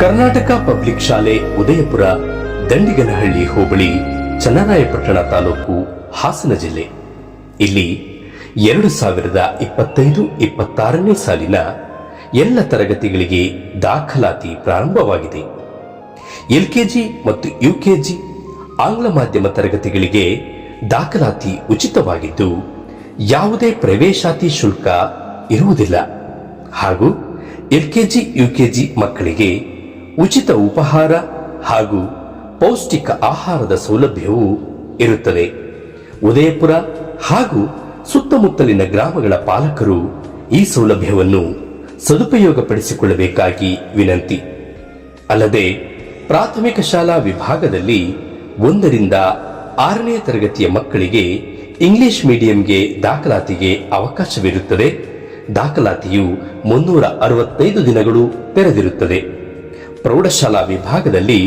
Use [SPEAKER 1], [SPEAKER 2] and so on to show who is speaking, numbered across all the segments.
[SPEAKER 1] Karnataka public ಶಾಲೆ ಉದಯಪುರ, ದಂಡಿಗನಹಳ್ಳಿ ಹೋಬಳಿ, ಚನ್ನರಾಯಪಟ್ಟಣ ತಾಲೂಕು, ಹಾಸನ ಜಿಲ್ಲೆ. ಇಲ್ಲಿ ಎರಡು ಸಾವಿರದ ಇಪ್ಪತ್ತೈದು, ಇಪ್ಪತ್ತಾರನೇ ಸಾಲಿನ ಎಲ್ಲ ತರಗತಿಗಳಿಗೆ ದಾಖಲಾತಿ ಪ್ರಾರಂಭವಾಗಿದೆ. ಎಲ್ಕೆಜಿ ಮತ್ತು ಯುಕೆಜಿ ಆಂಗ್ಲ ಮಾಧ್ಯಮ ತರಗತಿಗಳಿಗೆ ದಾಖಲಾತಿ ಉಚಿತವಾಗಿದ್ದು, ಯಾವುದೇ ಪ್ರವೇಶಾತಿ ಶುಲ್ಕ ಇರುವುದಿಲ್ಲ. ಹಾಗೂ ಎಲ್ಕೆಜಿ ಯುಕೆಜಿ ಮಕ್ಕಳಿಗೆ ಉಚಿತ ಉಪಹಾರ ಹಾಗೂ ಪೌಷ್ಟಿಕ ಆಹಾರದ ಸೌಲಭ್ಯವೂ ಇರುತ್ತದೆ ಉದಯಪುರ ಹಾಗೂ ಸುತ್ತಮುತ್ತಲಿನ ಗ್ರಾಮಗಳ ಪಾಲಕರು ಈ ಸೌಲಭ್ಯವನ್ನು ಸದುಪಯೋಗಪಡಿಸಿಕೊಳ್ಳಬೇಕಾಗಿ ವಿನಂತಿ. ಅಲ್ಲದೆ, ಪ್ರಾಥಮಿಕ ಶಾಲಾ ವಿಭಾಗದಲ್ಲಿ ಒಂದರಿಂದ ಆರನೇ ತರಗತಿಯ ಮಕ್ಕಳಿಗೆ ಇಂಗ್ಲಿಷ್ ಮೀಡಿಯಂಗೆ ದಾಖಲಾತಿಗೆ ಅವಕಾಶವಿರುತ್ತದೆ. ದಾಖಲಾತಿಯು ಮುನ್ನೂರ ಅರವತ್ತೈದು ದಿನಗಳು ತೆರೆದಿರುತ್ತದೆ. ಪ್ರೌಢಶಾಲಾ ವಿಭಾಗದಲ್ಲಿ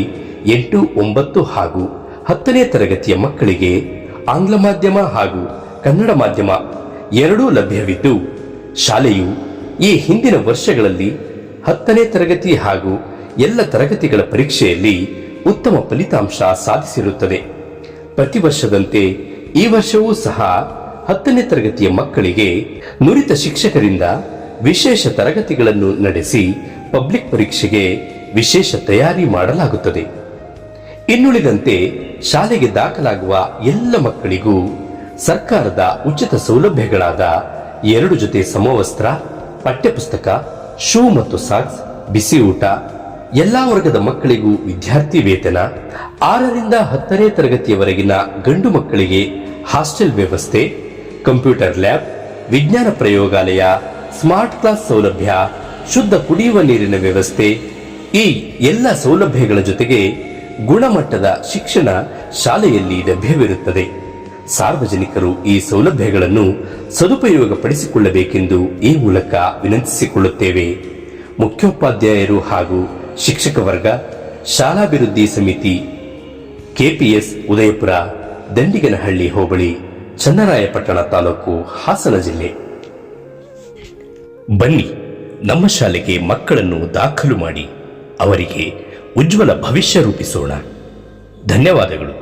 [SPEAKER 1] ಎಂಟು, ಒಂಬತ್ತು ಹಾಗೂ ಹತ್ತನೇ ತರಗತಿಯ ಮಕ್ಕಳಿಗೆ ಆಂಗ್ಲ ಮಾಧ್ಯಮ ಹಾಗೂ ಕನ್ನಡ ಮಾಧ್ಯಮ ಎರಡೂ ಲಭ್ಯವಿದ್ದು, ಶಾಲೆಯು ಈ ಹಿಂದಿನ ವರ್ಷಗಳಲ್ಲಿ ಹತ್ತನೇ ತರಗತಿ ಹಾಗೂ ಎಲ್ಲ ತರಗತಿಗಳ ಪರೀಕ್ಷೆಯಲ್ಲಿ ಉತ್ತಮ ಫಲಿತಾಂಶ ಸಾಧಿಸಿರುತ್ತದೆ. ಪ್ರತಿ ವರ್ಷದಂತೆ ಈ ವರ್ಷವೂ ಸಹ ಹತ್ತನೇ ತರಗತಿಯ ಮಕ್ಕಳಿಗೆ ನುರಿತ ಶಿಕ್ಷಕರಿಂದ ವಿಶೇಷ ತರಗತಿಗಳನ್ನು ನಡೆಸಿ ಪಬ್ಲಿಕ್ ಪರೀಕ್ಷೆಗೆ ವಿಶೇಷ ತಯಾರಿ ಮಾಡಲಾಗುತ್ತದೆ. ಇನ್ನುಳಿದಂತೆ ಶಾಲೆಗೆ ದಾಖಲಾಗುವ ಎಲ್ಲ ಮಕ್ಕಳಿಗೂ ಸರ್ಕಾರದ ಉಚಿತ ಸೌಲಭ್ಯಗಳಾದ ಎರಡು ಜೊತೆ ಸಮವಸ್ತ್ರ, ಪಠ್ಯಪುಸ್ತಕ, ಶೂ ಮತ್ತು ಸಾಕ್ಸ್ ಬಿಸಿ ಊಟ ಎಲ್ಲಾ ವರ್ಗದ ಮಕ್ಕಳಿಗೂ ವಿದ್ಯಾರ್ಥಿ ವೇತನ, ಆರರಿಂದ ಹತ್ತನೇ ತರಗತಿಯವರೆಗಿನ ಗಂಡು ಮಕ್ಕಳಿಗೆ ಹಾಸ್ಟೆಲ್ ವ್ಯವಸ್ಥೆ, ಕಂಪ್ಯೂಟರ್ ಲ್ಯಾಬ್, ವಿಜ್ಞಾನ ಪ್ರಯೋಗಾಲಯ, ಸ್ಮಾರ್ಟ್ ಕ್ಲಾಸ್ ಸೌಲಭ್ಯ, ಶುದ್ಧ ಕುಡಿಯುವ ನೀರಿನ ವ್ಯವಸ್ಥೆ ಈ ಎಲ್ಲ ಸೌಲಭ್ಯಗಳ ಜೊತೆಗೆ ಗುಣಮಟ್ಟದ ಶಿಕ್ಷಣ ಶಾಲೆಯಲ್ಲಿ ಲಭ್ಯವಿರುತ್ತದೆ. ಸಾರ್ವಜನಿಕರು ಈ ಸೌಲಭ್ಯಗಳನ್ನು ಸದುಪಯೋಗಪಡಿಸಿಕೊಳ್ಳಬೇಕೆಂದು ಈ ಮೂಲಕ ವಿನಂತಿಸಿಕೊಳ್ಳುತ್ತೇವೆ. ಮುಖ್ಯೋಪಾಧ್ಯಾಯರು ಹಾಗೂ ಶಿಕ್ಷಕ ವರ್ಗ, ಶಾಲಾಭಿವೃದ್ಧಿ ಸಮಿತಿ, ಕೆಪಿಎಸ್ ಉದಯಪುರ, ದಂಡಿಗನಹಳ್ಳಿ ಹೋಬಳಿ, ಚನ್ನರಾಯಪಟ್ಟಣ ತಾಲೂಕು, ಹಾಸನ ಜಿಲ್ಲೆ. ಬನ್ನಿ, ನಮ್ಮ ಶಾಲೆಗೆ ಮಕ್ಕಳನ್ನು ದಾಖಲು ಮಾಡಿ. ಅವರಿಗೆ ಉಜ್ವಲ ಭವಿಷ್ಯ ರೂಪಿಸೋಣ. ಧನ್ಯವಾದಗಳು.